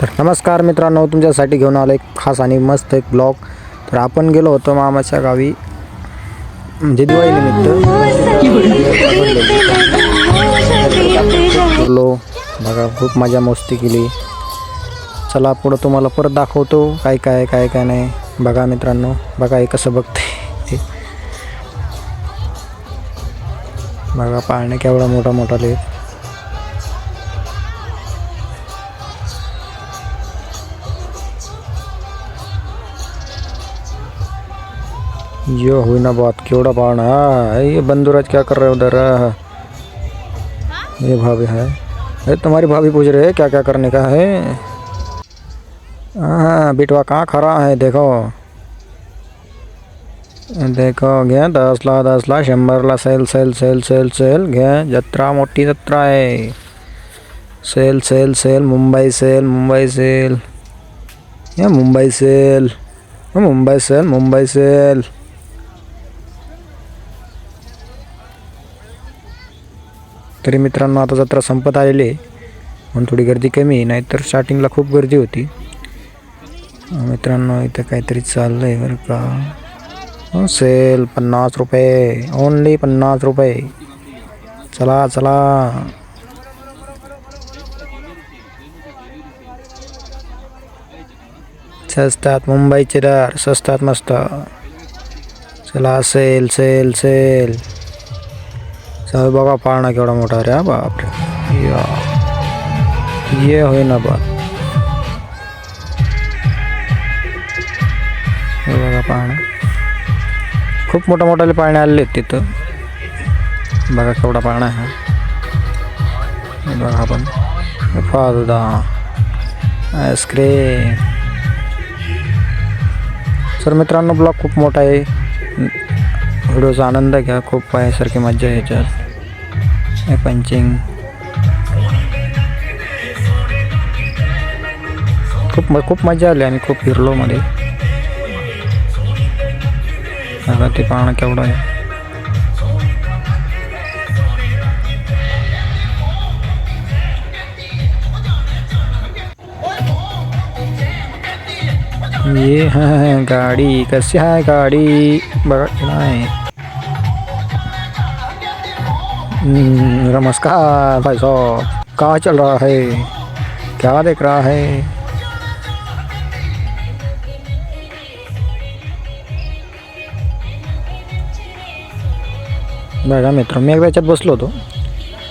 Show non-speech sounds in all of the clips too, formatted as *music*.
तर नमस्कार मित्रांनो तुमच्यासाठी घेऊन आलो एक खास आणि मस्त एक ब्लॉग तर आपण गेलो होतो मामाच्या गावी म्हणजे दिवाळीनिमित्त फिरलो बघा खूप मजा मस्ती केली. चला पुढं तुम्हाला परत दाखवतो काय काय काय काय नाही. बघा मित्रांनो बघा हे कसं बघते. बघा पाळणे केवढा मोठा मोठा लेत ये हुई ना बात केवड़ा पान है? ये बंदूराज क्या कर रहे हो उधर? हाँ। ये भाभी है। अरे तुम्हारी भाभी पूछ रहे है क्या क्या करने का है? हाँ बिटवा कहाँ खड़ा है देखो। देखो गया दस ला दस दसला शंबर शंभरला sale sale sale sale sale घ्या जत्रा मोठी जत्रा है। Sale sale sale Mumbai sale Mumbai sale. या मुंबई सेल हं, मुंबई सेल मुंबई सेल। तरी मित्रांनो आता जत्रा संपत आलेली आहे. म्हणून थोडी गर्दी कमी आहे नाहीतर स्टार्टिंगला खूप गर्दी होती. मित्रांनो इथं काहीतरी चाललं आहे बरं का. सेल पन्नास रुपये. ओनली पन्नास रुपये. चला चला. स्वस्तात मुंबईचे दार स्वस्तात मस्त. चला सेल सेल सेल चल बघा पाळणा केवढा रे, हा बापरे या। ये होय ना बा बघा पाळणा खूप मोठा मोठाले पाळणे आलेले आहेत आईस्क्रीम सर मित्रांनो, ब्लॉग खूप मोठा आहे व्हिडिओचा आनंद घ्या खूप पायासारखी मज़ा आहे याच्यात. हे पंचिंग. म- खूप मज़ा आली आणि खूप फिरलो मध्ये. बघा ते पाहणं केवढं आहे. ये *laughs* है गाड़ी कशी है गाडी? बड़ा हम्म, नमस्कार भाई साहब कहाँ चल रहा है? क्या देख रहा है? बघा मित्र मी एक याच्यात बसलो होतो.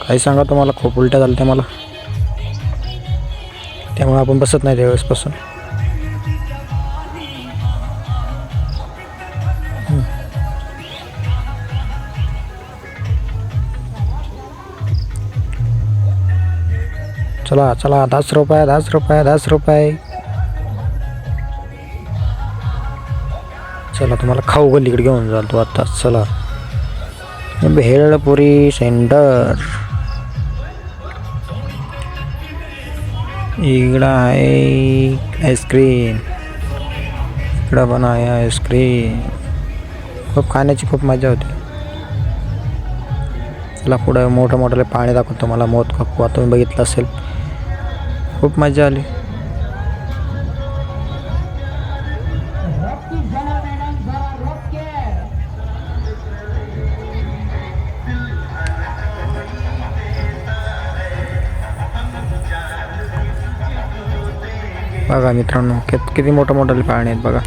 काही सांगा तुम्हाला खूप उलट्या झाल्या त्या मला. त्यामुळे आपण बसत नाही त्यावेळेसपासून चला चला दस रुपये दस रुपये दस रुपये. चला तुम्हाला खाऊ गल्लीकडे घेऊन जाल तू आता. चला. भेळपुरी सेंटर. इकडं आहे आईस्क्रीम. इकडं पण आहे आईस्क्रीम. खूप खाण्याची खूप मजा होती. चला पुढं मोठं मोठं पाणी दाखवतो मला मोत काकू तुम्ही बघितलं असेल. खूप मजा आली. बघा मित्रांनो कित किती मोठं मोठं पाणी आहेत बघा.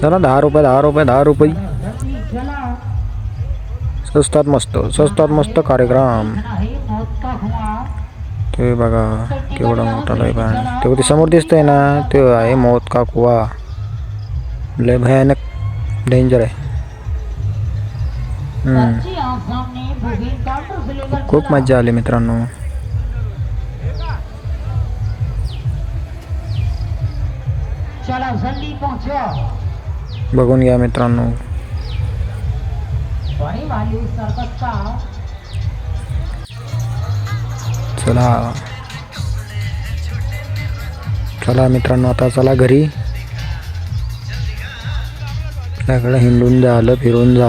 चला दहा रुपये दहा रुपये दहा रुपये. स्वस्तात मस्त स्वस्तात मस्त कार्यक्रम. ते बघा केवढा मोठा लय भयानक ते ते समोर दिसतंय ना ते आहे मौत का कुवा लय भयानक डेंजर आहे. खूप मजा आली मित्रांनो. बघून घ्या मित्रांनो. वाली सर्कस का चला. चला मित्रांनो आता चला घरी. सगळं हिंडून झालं फिरून झालं.